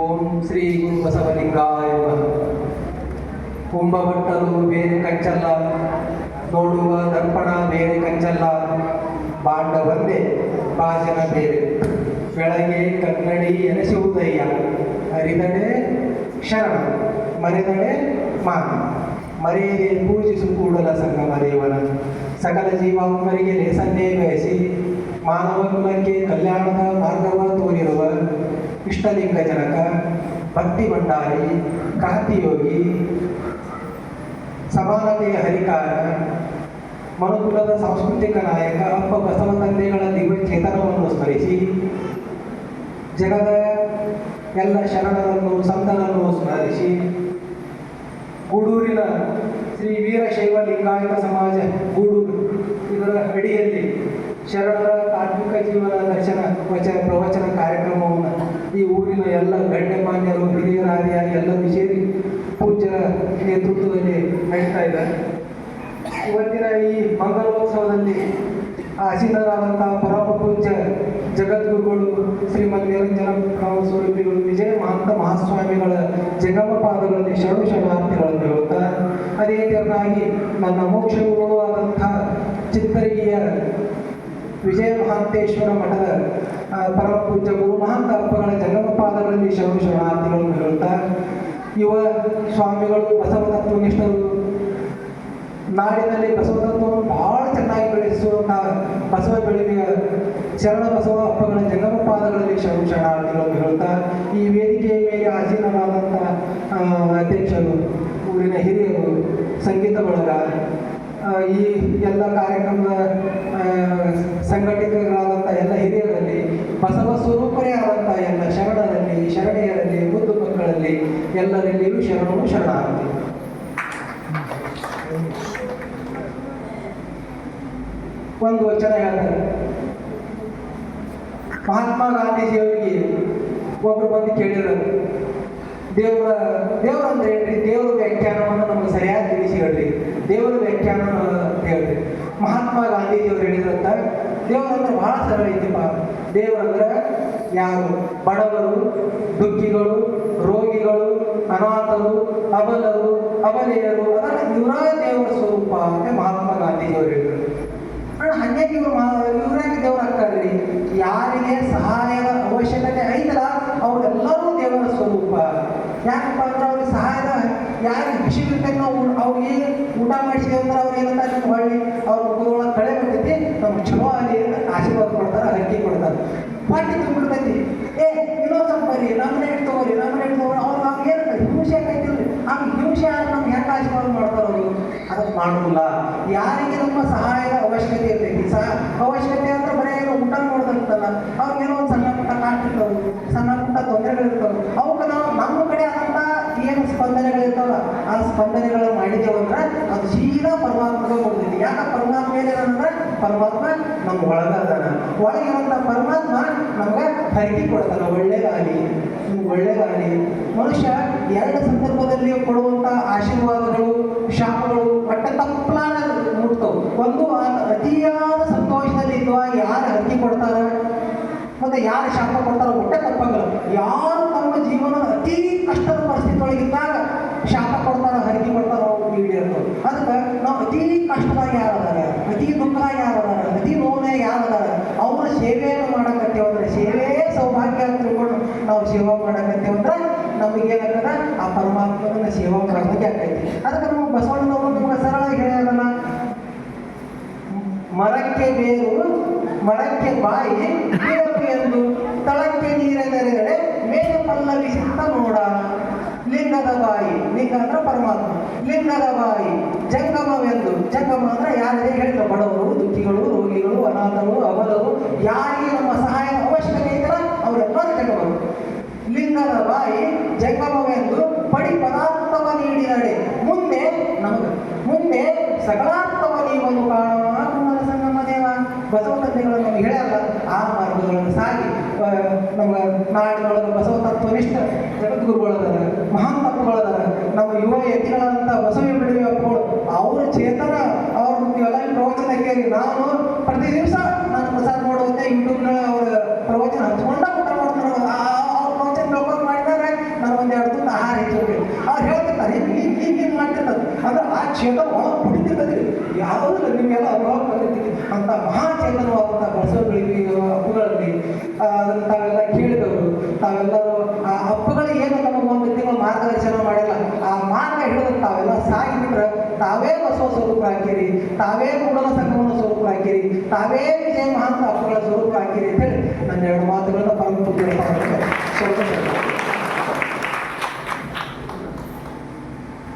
ಓಂ ಶ್ರೀ ಬಸವಲಿಂಗಾಯ. ಕುಂಭಭಟ್ಟರು ಬೇರೆ ಕಂಚಲ್ಲ, ನೋಡುವ ದರ್ಪಣ ಬೇರೆ ಕಂಚಲ್ಲ ಬಾಂಡ ಬಂದೆ ಬೇರೆ. ಬೆಳಗ್ಗೆ ಕನ್ನಡಿ ಎನಿಸುವುದಯ್ಯ ಅರಿದಡೆ ಶರಣ, ಮರೆದಡೆ ಮಾನ. ಮರೆಯದೆ ಪೂಜಿಸು ಕೂಡಲ ಸಂಗಮ ದೇವನ ಸಕಲ ಜೀವಾತ್ಮರಿಗೆ ಲೇಸನ್ನೇ ಬಯಸಿ ಮಾನವ ಕುಲಕ್ಕೆ ಕಲ್ಯಾಣದ ಮಾರ್ಗವ ತೋರಿರುವ ಇಷ್ಟಲಿಂಗ ಜನಕ ಭಕ್ತಿ ಭಂಡಾರಿ ಕ್ರಾಂತಿಯೋಗಿ ಸಮಾನತೆಯ ಹರಿಕಾರ, ಮನುಕುಲದ ಸಾಂಸ್ಕೃತಿಕ ನಾಯಕ ಅಪ್ಪ ಬಸವ ತಂದೆಗಳ ದಿವ್ಯ ಚೇತನವನ್ನು ಸ್ಮರಿಸಿ, ಜಗದ ಎಲ್ಲ ಶರಣರನ್ನು, ಸಂತನನ್ನು ಸ್ಮರಿಸಿ, ಗೂಡೂರಿನ ಶ್ರೀ ವೀರಶೈವ ಲಿಂಗಾಯತ ಸಮಾಜ, ಗೂಡೂರು, ಇದರ ಅಡಿಯಲ್ಲಿ ಶರಣರ ತಾತ್ವಿಕ ಜೀವನ ದರ್ಶನ ವಚನ ಪ್ರವಚನ ಕಾರ್ಯಕ್ರಮವನ್ನು ಈ ಊರಿನ ಎಲ್ಲ ಗಣ್ಯಮಾನ್ಯರು ಹಿರಿಯರಾದಿಯಾಗಿ ಎಲ್ಲರೂ ಸೇರಿ ಪೂಜ್ಯರ ನೇತೃತ್ವದಲ್ಲಿ ನಡೀತಾ ಇದ್ದಾರೆ. ಇವತ್ತಿನ ಈ ಮಂಗಲೋತ್ಸವದಲ್ಲಿ ಆಸೀನರಾದಂತಹ ಪರಮ ಪೂಜ್ಯ ಜಗದ್ಗುರುಗಳು ಶ್ರೀಮದ್ ನಿರಂಜನ ಸ್ವರೂಪಿಗಳು ವಿಜಯ ಮಹಾಂತ ಮಹಾಸ್ವಾಮಿಗಳ ಜಗಮ ಪಾದಗಳಲ್ಲಿ ಶರಣು ಶರಣಾರ್ಥಿಗಳನ್ನು ಹೇಳುತ್ತಾ ಅದೇ ತೆರನಾಗಿ ನನ್ನ ಮೋಕ್ಷಗಳು ಆದಂತಹ ಚಿತ್ತರಿಗೆಯ ವಿಜಯ ಮಹಾಂತೇಶ್ವರ ಮಠದ ಪರಮ ಗುರು ಮಹಾಂತ ಅಪ್ಪಗಳ ಜಂಗಮ ಪಾದಗಳಲ್ಲಿ ಶರಣು ಶರಣಾರ್ಥಿಗಳು ಹೇಳುತ್ತಾ ಯುವ ಸ್ವಾಮಿಗಳು ಬಸವ ತತ್ವನಿಷ್ಠರು ನಾಡಿನಲ್ಲಿ ಬಸವ ತತ್ವವನ್ನು ಬಹಳ ಚೆನ್ನಾಗಿ ಬೆಳೆಸುವಂತಹ ಬಸವ ಬೆಳಗಿನ ಶರಣ ಬಸವ ಹಬ್ಬಗಳ ಜಂಗಮ ಪಾದಗಳಲ್ಲಿ ಶರಣು ಶರಣಾರ್ಥಿಗಳನ್ನು ಹೇಳುತ್ತಾ ಈ ವೇದಿಕೆಯ ಮೇಲೆ ಆಸೀನರಾದಂತಹ ಅಧ್ಯಕ್ಷರು, ಊರಿನ ಹಿರಿಯರು, ಸಂಗೀತ ಬಳಗ ಈ ಎಲ್ಲ ಕಾರ್ಯಕ್ರಮದ ಆ, ಸಂಘಟಕರಾದಂಥ ಎಲ್ಲ ಹಿರಿಯರಲ್ಲಿ ಬಸವ ಸ್ವರೂಪರೇ ಆದಂಥ ಎಲ್ಲ ಶರಣರಲ್ಲಿ ಶರಣೆಯರಲ್ಲಿ ಬುದ್ಧ ಮಕ್ಕಳಲ್ಲಿ ಎಲ್ಲರಲ್ಲಿಯೂ ಶರಣವು ಶರಣಾಗುತ್ತೆ ಒಂದು ವಚನ ಹೇಳ್ತಾರೆ ಮಹಾತ್ಮ ಗಾಂಧೀಜಿಯವರಿಗೆ ಒಬ್ರು ಬಂದು ಕೇಳಿರೋದು ದೇವರ, ದೇವರು ಅಂದ್ರೆ ಹೇಳ್ರಿ ದೇವರ ವ್ಯಾಖ್ಯಾನವನ್ನು ನಮ್ಗೆ ಸರಿಯಾಗಿ ತಿಳಿಸಿ ಹೇಳ್ರಿ. ದೇವರ ವ್ಯಾಖ್ಯಾನ ಹೇಳ್ರಿ. ಮಹಾತ್ಮ ಗಾಂಧೀಜಿಯವರು ಹೇಳಿದ್ರಂತ ದೇವರಂದ್ರೆ ಬಹಳ ಸರಳ ಐತಿಪ್ಪ ದೇವರಂದ್ರೆ ಯಾರು? ಬಡವರು, ದುಃಖಿಗಳು, ರೋಗಿಗಳು, ಅನಾಥರು, ಅಬಲರು ಅಬಲೆಯರು ಅದರ ಇವರ ದೇವರ ಸ್ವರೂಪ ಅಂತ ಮಹಾತ್ಮ ಗಾಂಧೀಜಿಯವರು ಹೇಳಿದ್ರು. ಹಂಗಾಗಿ ಇವರು ಇವ್ರಾಗಿ ದೇವ್ರು ಯಾರಿಗೆ ಸಹಾಯದ ಅವಶ್ಯಕತೆ ಐತಲ್ಲ, ಅವ್ರೆಲ್ಲರೂ ದೇವರ ಸ್ವರೂಪ. ಯಾಕಪ್ಪ ಅಂದ್ರೆ ಅವ್ರಿಗೆ ಸಹಾಯದ ಯಾರಿಗೆ ಖುಷಿ ನಾವು ಅವ್ರಿಗೆ ಊಟ ಮಾಡಿಸಿದೆ ಅಂದ್ರೆ ಅವ್ರು ಏನಂತ ನಿಮ್ಗೆ ಹೊಳ್ಳಿ ಅವ್ರ ಮುಖದೊಳಗೆ ಕಳೆ ಬರ್ತೈತಿ ನಮ್ಗೆ ಚಲೋ ಆಗಲಿ ಅಂತ ಆಶೀರ್ವಾದ ಕೊಡ್ತಾರೆ ಹರಕೆ ಕೊಡ್ತಾರೆ ಪಾಟಿ ತುಂಬಿರ್ತೈತಿ ಏ ಇನ್ನೊಂದು ಸ್ವಲ್ಪ ಬರ್ರಿ ನಮ್ಮ ರೇಟ್ ತಗೋರಿ ನಮ್ಮ ರೇಟ್ ತಗೋರಿ ಅವ್ರು ನಮ್ಗೆ ಏನು ಹಿಂಸೆ ಆಕೈತಿಲ್ರಿ ಆ ಹಿಂಸೆ ನಮ್ಗೆ ಹೆಂಗೆ ಆಶೀರ್ವಾದ ಮಾಡ್ತಾರೆ ಅವರು ಮಾಡೋದಿಲ್ಲ ಯಾರಿಗೆ ನಮ್ಮ ಸಹಾಯದ ಅವಶ್ಯಕತೆ ಇರ್ತೈತಿ ಸಹ ಅವಶ್ಯಕತೆ ಅಂದ್ರೆ ಬರೀ ಏನೋ ಊಟ ಮಾಡೋದಂತಲ್ಲ ಅವ್ರಿಗೇನೋ ಒಂದು ಸಣ್ಣ ಪುಟ್ಟ ಕಾಡ್ತಿರ್ತಾವೆ ಸಣ್ಣ ಪುಟ್ಟ ತೊಂದರೆಗಳಿರ್ತಾವೆ. ಅವಕ್ಕೆ ನಾವು ನಮ್ಮ ಕಡೆ ಆದಂಥ ಏನು ಸ್ಪಂದನೆಗಳಿರ್ತಾವಲ್ಲ, ಆ ಸ್ಪಂದನೆಗಳು ಮಾಡಿದೆವು ಅಂದ್ರೆ ಅದು ಸೀದಾ ಪರಮಾತ್ಮಗೆ ಕೊಡ್ತೈತಿ. ಯಾಕ ಪರಮಾತ್ಮ ಏನೇನಂದ್ರೆ ಪರಮಾತ್ಮ ನಮ್ಮ ಒಳಗದಾನ. ಒಳಗಿರುವಂಥ ಪರಮಾತ್ಮ ನಮ್ಗೆ ಹರಕೆ ಕೊಡ್ತಾನೆ ಒಳ್ಳೇದಾಗಲಿ ನಿಮ್ಗೆ ಒಳ್ಳೇದಾಗಲಿ ಮನುಷ್ಯ ಎರಡು ಸಂದರ್ಭದಲ್ಲಿ ಕೊಡುವಂಥ ಆಶೀರ್ವಾದಗಳು, ಶಾಪಗಳು ಒಟ್ಟ ತಪ್ಪಲಾನ ಮುಟ್ತವು. ಒಂದು ಅತಿಯಾದ ಸಂತೋಷದಲ್ಲಿ ಇದ್ದಾಗ ಯಾರು ಹರಕೆ ಕೊಡ್ತಾರ, ಮತ್ತೆ ಯಾರು ಶಾಪ ಕೊಡ್ತಾರೋ ಹೊಟ್ಟೆ ತಪ್ಪಾಗಲ್ಲ ಯಾರು ತಮ್ಮ ಜೀವನದ ಅತಿ ಕಷ್ಟದ ಪರಿಸ್ಥಿತಿ ಒಳಗಿದ್ದಾಗ ಶಾಪ ಕೊಡ್ತಾರೋ ಹರಕೆ ಕೊಡ್ತಾರೋ ಈಡೇರ್ತವೆ ಅದಕ್ಕೆ ನಾವು ಅತಿ ಕಷ್ಟದಾಗ ಯಾರದಾರ? ಅತಿ ದುಃಖದಾಗ ಯಾರದಾರ? ಅತಿ ಯಾರು ಯಾರದಾರ? ಅವರ ಸೇವೆಯನ್ನು ಮಾಡಕತ್ತೇವೆ ಅಂದ್ರೆ ಸೇವೆ ಸೌಭಾಗ್ಯ ಅಂತ ತಿಳ್ಕೊಂಡು ನಾವು ಸೇವಾ ಮಾಡಕತ್ತೇವೆ ಅಂದ್ರೆ ನಮಗೆ ಏನಾಗ್ತದ ಆ ಪರಮಾತ್ಮನ ಸೇವಾ ಮಾಡೋದಕ್ಕೆ ಆಗ್ತೈತಿ. ಅದಕ್ಕೆ ನಮ್ಮ ಬಸವಣ್ಣನವರು ನಮ್ಗೆ ಸರಳಾಗಿ ಹೇಳ್ಯಾರಲ್ಲ, ಮರಕ್ಕೆ ಬೇರು ಮರಕ್ಕೆ ಬಾಯಿ ಎಂದು, ತಳಕ್ಕೆ ನೀರೆಂದರೆ ಮೇಲೆ ಪಲ್ಲವಿಸುತ್ತ ನೋಡ. ಲಿಂಗದ ಬಾಯಿ, ಲಿಂಗ ಅಂದ್ರೆ ಪರಮಾತ್ಮ. ಲಿಂಗದ ಬಾಯಿ, ಜಂಗಮವೆಂದು. ಜಂಗಮ ಅಂದ್ರೆ ಯಾರೇ ಹೇಳಿದ್ರು? ಬಡವರು, ದುಃಖಿಗಳು, ರೋಗಿಗಳು, ಅನಾಥರು ಅಬಲರು ಯಾರಿಗೆ ನಮ್ಮ ಸಹಾಯದ ಅವಶ್ಯಕತೆ ಇದೆಯಲ್ಲ ಅವರೆಲ್ಲರೂ ಜಂಗಮರು ಲಿಂಗದ ಬಾಯಿ ಜಂಗಮವೆಂದು ಪಡಿ ಪದಾರ್ಥವ ನೀಡಿ ಮುಂದೆ ನಮಗೆ, ಮುಂದೆ ಸಕಲಾರ್ಥವ ನೀವನ್ನು ಕಾಣೋಣ ಕುಮಾರ ಸಂಗಮ ದೇವ ಬಸವ ತಂದೆಗಳು ನಮಗೆ ಹೇಳ್ಯಾರಲ್ಲ ಆ ಮಾರ್ಗಗಳನ್ನು ಸಾಗಿ ನಮ್ಮ ನಾಡಿನೊಳಗೆ ಬಸವ ತತ್ವನಿಷ್ಠ ಜಗದ್ಗುರುಗಳದಾರ ಮಹಾನ್ ತತ್ವಗಳದಾರ ನಮ್ಮ ಯುವ ಯತಿಗಳಂತ ಬಸವ ಬಿಡುವೆ ಅಪ್ಪಗಳು, ಅವ್ರ ಚೇತನ, ಅವ್ರ ಇವೆಲ್ಲ ಪ್ರವಚನ ಕೇಳಿ, ನಾನು ಪ್ರತಿ ದಿವಸ ನಾನು ಪ್ರಸಾದ ಮಾಡುವಂತೆ ಯೂಟ್ಯೂಬ್ನ ಅವರ ಪ್ರವಚನ ಹಂಚ್ಕೊಂಡ ಊಟ ಮಾಡ್ತಾರೆ ಅವ್ರ ಪ್ರವಚನ ಲೋಕ ಮಾಡಿದಾಗ ಅಂದ್ರೆ ಆ ಚೇತನ ಒಳಗೆ ಕುಡಿತಿರ್ತದೆ ಯಾವುದೂ ನಿಮಗೆಲ್ಲ ಅನುಭವ ಬರ್ತೈತಿ ಅಂತ ಮಹಾ ಚೇತನವಾದಂಥ ಬಸವಗಳಿಗೆ ಹಬ್ಬಗಳಲ್ಲಿ ಅದನ್ನ ತಾವೆಲ್ಲ ಕೇಳಿದವರು. ತಾವೆಲ್ಲರೂ, ಆ ಹಬ್ಬಗಳಿಗೆ ಏನು ನಮಗೆ ಒಂದು ತಿಂಗಳು ಮಾರ್ಗದರ್ಶನ ಮಾಡಿಲ್ಲ. ಆ ಮಾರ್ಗ ಹಿಡಿದು ತಾವೆಲ್ಲ ಸಾಗಿದ್ರೆ ತಾವೇ ಬಸವ ಸ್ವರೂಪ ಹಾಕಿರಿ. ತಾವೇ ಕೂಡಲ ಸಂಗಮನ ಸ್ವರೂಪ ಹಾಕಿರಿ. ತಾವೇ ವಿಜಯ ಮಹಾಂತ ಹಬ್ಬಗಳ ಸ್ವರೂಪ ಹಾಕಿರಿ ಅಂತೇಳಿ ನನ್ನ ಎರಡು ಮಾತುಗಳನ್ನ ಪರಮ ಸ್ವಲ್ಪ.